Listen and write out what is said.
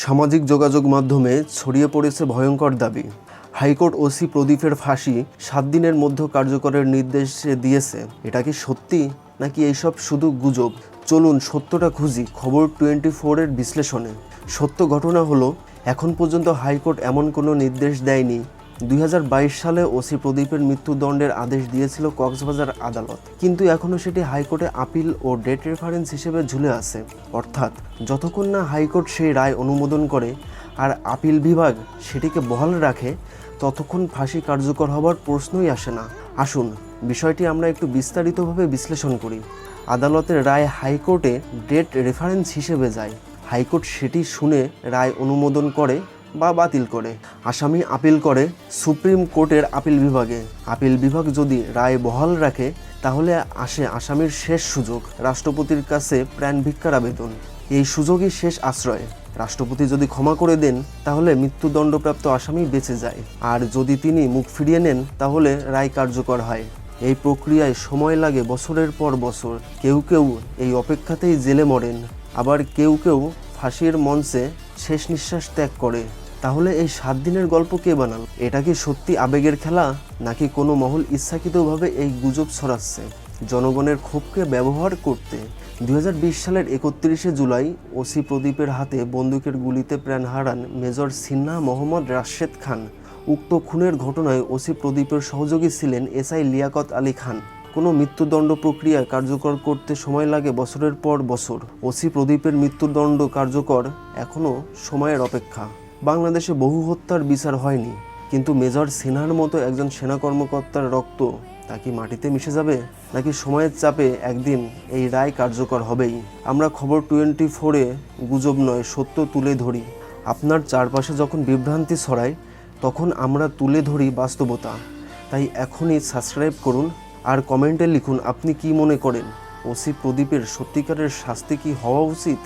সামাজিক যোগাযোগ মাধ্যমে ছড়িয়ে পড়েছে ভয়ঙ্কর দাবি। হাইকোর্ট ওসি প্রদীপের ফাঁসি সাত দিনের মধ্যে কার্যকরের নির্দেশ দিয়েছে। এটা কি সত্যি, নাকি এইসব শুধু গুজব? চলুন সত্যটা খুঁজি খবর টোয়েন্টি ফোরের বিশ্লেষণে। সত্য ঘটনা হলো, এখন পর্যন্ত হাইকোর্ট এমন কোনো নির্দেশ দেয়নি দুই হাজার বাইশ সালে ওসি প্রদীপের মৃত্যুদণ্ডের আদেশ দিয়েছিল কক্সবাজার আদালত। কিন্তু এখনও সেটি হাইকোর্টে আপিল ও ডেট রেফারেন্স হিসেবে ঝুলে আছে। অর্থাৎ যতক্ষণ না হাইকোর্ট সেই রায় অনুমোদন করে আর আপিল বিভাগ সেটিকে বহাল রাখে, ততক্ষণ ফাঁসি কার্যকর হবার প্রশ্নই আসে না। আসুন, বিষয়টি আমরা একটু বিস্তারিতভাবে বিশ্লেষণ করি। আদালতের রায় হাইকোর্টে ডেট রেফারেন্স হিসেবে যায়। হাইকোর্ট সেটি শুনে রায় অনুমোদন করে বা বাতিল করে। আসামি আপিল করে সুপ্রিম কোর্টের আপিল বিভাগে। আপিল বিভাগ যদি রায় বহাল রাখে, তাহলে আসে আসামির শেষ সুযোগ, রাষ্ট্রপতির কাছে প্রাণ ভিক্ষার আবেদন। এই সুযোগই শেষ আশ্রয়। রাষ্ট্রপতি যদি ক্ষমা করে দেন, তাহলে মৃত্যুদণ্ডপ্রাপ্ত আসামি বেঁচে যায়। আর যদি তিনি মুখ ফিরিয়ে নেন, তাহলে রায় কার্যকর হয়। এই প্রক্রিয়ায় সময় লাগে বছরের পর বছর। কেউ কেউ এই অপেক্ষাতেই জেলে মরেন। আবার কেউ কেউ ফাঁসির মঞ্চে শেষ নিঃশ্বাস ত্যাগ করে। তাহলে এই সাত দিনের গল্প কে বানাল? এটা কি সত্যি আবেগের খেলা? নাকি কোনো মহল ইচ্ছাকৃতভাবে এই গুজব ছড়াচ্ছে? জনগণের ক্ষোভকে ব্যবহার করতে দু হাজার বিশ সালের একত্রিশে জুলাই ওসি প্রদীপের হাতে বন্দুকের গুলিতে প্রাণ হারান মেজর সিন্হা মোহাম্মদ রাশেদ খান। উক্ত খুনের ঘটনায় ওসি প্রদীপের সহযোগী ছিলেন এসআই লিয়াকত আলী খান। কোনো মৃত্যুদণ্ড প্রক্রিয়া কার্যকর করতে সময় লাগে বছরের পর বছর। ওসি প্রদীপের মৃত্যুদণ্ড কার্যকর এখনও সময়ের অপেক্ষা। বাংলাদেশে বহু হত্যার বিচার হয়নি, কিন্তু মেজর সিনহার মতো একজন সেনা কর্মকর্তার রক্ত তা কি মাটিতে মিশে যাবে? নাকি সময়ের চাপে একদিন এই রায় কার্যকর হবেই? আমরা খবর টোয়েন্টি ফোরে গুজব নয়, সত্য তুলে ধরি। আপনার চারপাশে যখন বিভ্রান্তি ছড়ায়, তখন আমরা তুলে ধরি বাস্তবতা। তাই এখনই সাবস্ক্রাইব করুন আর কমেন্টে লিখুন আপনি কি মনে করেন? ওসি প্রদীপের সত্যিকারের শাস্তি কি হওয়া উচিত.